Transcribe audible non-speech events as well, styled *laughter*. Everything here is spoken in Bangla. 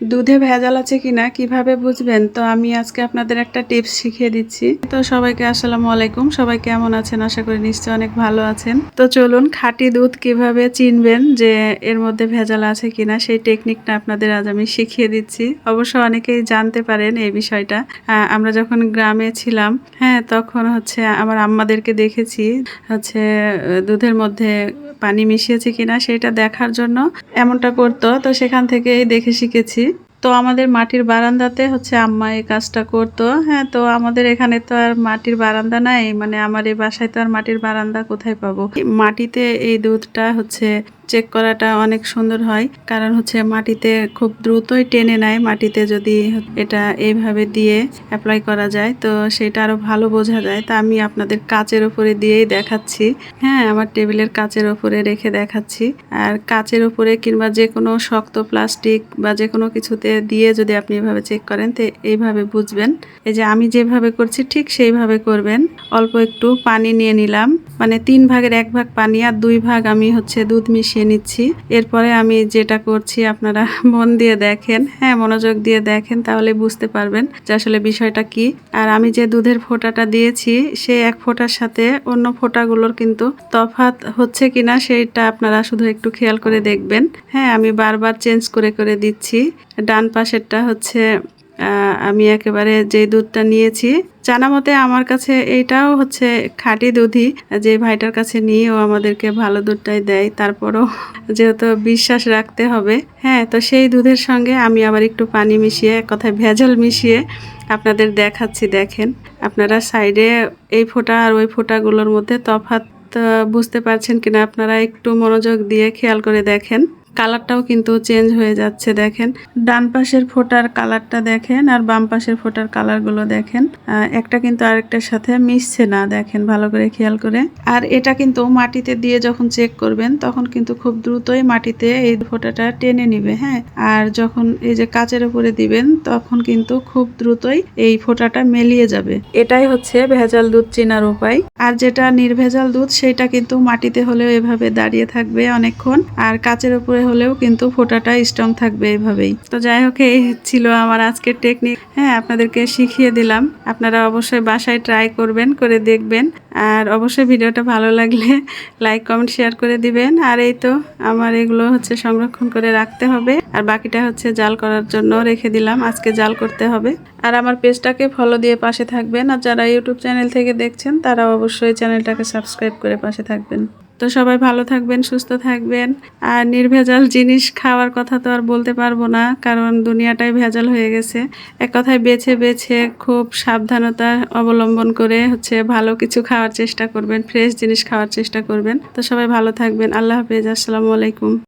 দুধে ভেজাল আছে কিনা, কীভাবে বুঝবেন? তো আমি আজকে আপনাদের একটা টিপস শিখিয়ে দিচ্ছি। তো সবাইকে আসসালামু আলাইকুম। সবাই কেমন আছেন? আশা করি নিশ্চয় অনেক ভালো আছেন। তো চলুন, খাঁটি দুধ কীভাবে চিনবেন যে এর মধ্যে ভেজাল আছে কিনা, সেই টেকনিকটা আপনাদের আজ আমি শিখিয়ে দিচ্ছি। অবশ্য অনেকেই জানতে পারেন এই বিষয়টা। আমরা যখন গ্রামে ছিলাম হ্যাঁ তখন হচ্ছে আমার আম্মাদেরকে দেখেছি, হচ্ছে, দুধের মধ্যে পানি মিশিয়েছে কিনা সেটা দেখার জন্য এমনটা করতো। তো সেখান থেকেই দেখে শিখেছি। তো আমাদের মাটির বারান্দাতে হচ্ছে আম্মা এই কাজটা করতো। হ্যাঁ তো আমাদের এখানে তো আর মাটির বারান্দা নাই। মানে আমার এই বাসায় তো আর মাটির বারান্দা কোথায় পাবো? মাটিতে এই দুধটা হচ্ছে চেক করাটা অনেক সুন্দর হয়। কারণ হচ্ছে মাটিতে খুব দ্রুতই টেনে নেয়। মাটিতে যদি এটা এইভাবে দিয়ে অ্যাপ্লাই করা যায়, তো সেটা আরও ভালো বোঝা যায়। তা আমি আপনাদের কাচের ওপরে দিয়েই দেখাচ্ছি। হ্যাঁ আমার টেবিলের কাচের ওপরে রেখে দেখাচ্ছি। আর কাচের উপরে কিংবা যে কোনো শক্ত প্লাস্টিক বা যে কোনো কিছুতে দিয়ে যদি আপনি এভাবে চেক করেন, তো এইভাবে বুঝবেন। এই যে আমি যেভাবে করছি, ঠিক সেইভাবে করবেন। অল্প একটু পানি নিয়ে নিলাম। মানে তিন ভাগের এক ভাগ পানি আর দুই ভাগ আমি হচ্ছে দুধ মিশিয়ে নিচ্ছি। এরপরে আমি যেটা করছি, আপনারা *laughs* মন দিয়ে দেখেন হ্যাঁ মনোযোগ দিয়ে দেখেন, তাহলে বুঝতে পারবেন যে আসলে বিষয়টা কি। আর আমি যে দুধের ফোঁটাটা দিয়েছি সেই এক ফোঁটার সাথে অন্য ফোঁটাগুলোর কিন্তু তফাৎ হচ্ছে কিনা সেইটা আপনারা শুধু একটু খেয়াল করে দেখবেন। হ্যাঁ আমি বারবার চেঞ্জ করে করে দিচ্ছি। ডান পাশেরটা হচ্ছে আমি একেবারে যে দুধটা নিয়েছি জানা মতে আমার কাছে এইটাও হচ্ছে খাঁটি দুধই। যে ভাইটার কাছে নিয়েও আমাদেরকে ভালো দুধটাই দেয়, তারপরও যেহেতু বিশ্বাস রাখতে হবে। হ্যাঁ তো সেই দুধের সঙ্গে আমি আবার একটু পানি মিশিয়ে, এক কথায় ভেজাল মিশিয়ে আপনাদের দেখাচ্ছি, দেখেন। আপনারা সাইডে এই ফোঁটা আর ওই ফোঁটাগুলোর মধ্যে তফাৎ বুঝতে পারছেন কিনা, আপনারা একটু মনোযোগ দিয়ে খেয়াল করে দেখেন। কালারটাও কিন্তু চেঞ্জ হয়ে যাচ্ছে, দেখেন। ডান পাশের ফোটার কালারটা দেখেন আর বাম পাশের ফোটার কালারগুলো দেখেন। একটা কিন্তু আরেকটার সাথে মিশছে না, দেখেন, ভালো করে খেয়াল করে। আর এটা কিন্তু মাটিতে দিয়ে যখন চেক করবেন, তখন কিন্তু খুব দ্রুতই মাটিতে এই ফোটাটা টেনে নিবে হ্যাঁ? আর যখন এই যে কাচের উপরে দিবেন, তখন কিন্তু খুব দ্রুতই এই ফোটাটা মেলিয়ে যাবে। এটাই হচ্ছে ভেজাল দুধ চেনার উপায়। আর যেটা নির্ভেজাল দুধ, সেটা কিন্তু মাটিতে হলেও এভাবে দাঁড়িয়ে থাকবে অনেকক্ষণ। আর কাচের উপরে হলেও কিন্তু ফোটাটা স্ট্রং থাকবে এইভাবেই। তো যাই হোক, এই ছিল আমার আজকের টেকনিক হ্যাঁ আপনাদেরকে শিখিয়ে দিলাম। আপনারা অবশ্যই বাসায় ট্রাই করবেন, করে দেখবেন। আর অবশ্যই ভিডিওটা ভালো লাগলে লাইক কমেন্ট শেয়ার করে দিবেন। আর এই তো আমার এগুলো হচ্ছে সংরক্ষণ করে রাখতে হবে। আর বাকিটা হচ্ছে জাল করার জন্য রেখে দিলাম। আজকে জাল করতে হবে। আর আমার পেজটাকে ফলো দিয়ে পাশে থাকবেন। আর যারা ইউটিউব চ্যানেল থেকে দেখছেন, তারা অবশ্যই চ্যানেলটাকে সাবস্ক্রাইব করে পাশে থাকবেন। তো সবাই ভালো থাকবেন, সুস্থ থাকবেন। আর নির্ভেজাল জিনিস খাওয়ার কথা তো আর বলতে পারব না, কারণ দুনিয়াটাই ভেজাল হয়ে গেছে। এক কথায় বেছে বেছে খুব সাবধানতা অবলম্বন করে হচ্ছে ভালো কিছু খাওয়ার চেষ্টা করবেন, ফ্রেশ জিনিস খাওয়ার চেষ্টা করবেন। তো সবাই ভালো থাকবেন, আল্লাহ হাফেজ, আসসালামু আলাইকুম।